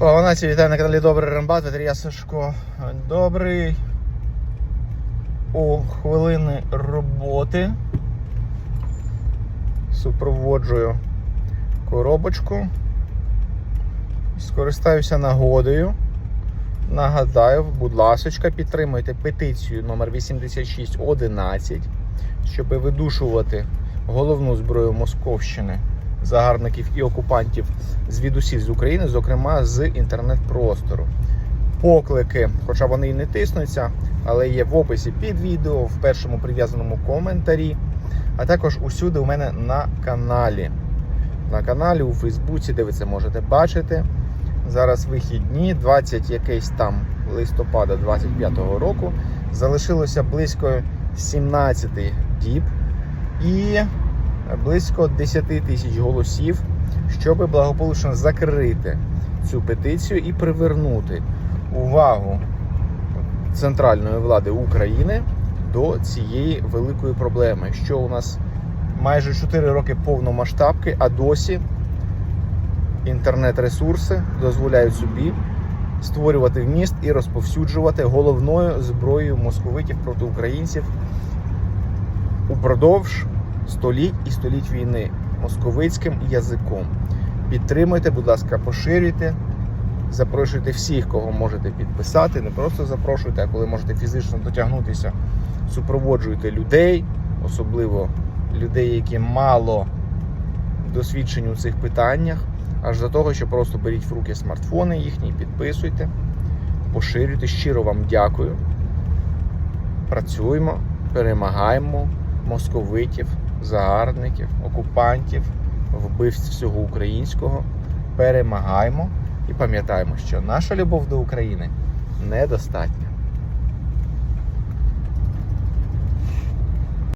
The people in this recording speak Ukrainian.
Слава нації, вітаю на каналі Добрий Рембат, Вітрія Сашко. Добрий. У хвилини роботи супроводжую коробочку. Скористаюся нагодою. Нагадаю, будь ласочка, підтримуйте петицію номер 8611, щоб видушувати головну зброю Московщини, загарбників і окупантів звідусіль з України, зокрема з інтернет-простору. Поклики, хоча вони і не тиснуться, але є в описі під відео, в першому прив'язаному коментарі, а також усюди у мене на каналі. На каналі у Фейсбуці, де ви це можете бачити. Зараз вихідні, 20 якийсь там листопада 25-го року. Залишилося близько 17 діб і близько 10 тисяч голосів, щоб благополучно закрити цю петицію і привернути увагу центральної влади України до цієї великої проблеми, що у нас майже 4 роки повномасштабки, а досі інтернет-ресурси дозволяють собі створювати вміст і розповсюджувати головною зброєю московитів проти українців упродовж століть і століть війни московицьким язиком. Підтримуйте, будь ласка, поширюйте. Запрошуйте всіх, кого можете підписати. Не просто запрошуйте, а коли можете фізично дотягнутися, супроводжуйте людей, особливо людей, які мало досвідчені у цих питаннях, аж до того, що просто беріть в руки смартфони їхні, підписуйте, поширюйте. Щиро вам дякую. Працюємо, перемагаємо московитів, загарбників, окупантів, вбивць всього українського. Перемагаємо і пам'ятаємо, що наша любов до України недостатня.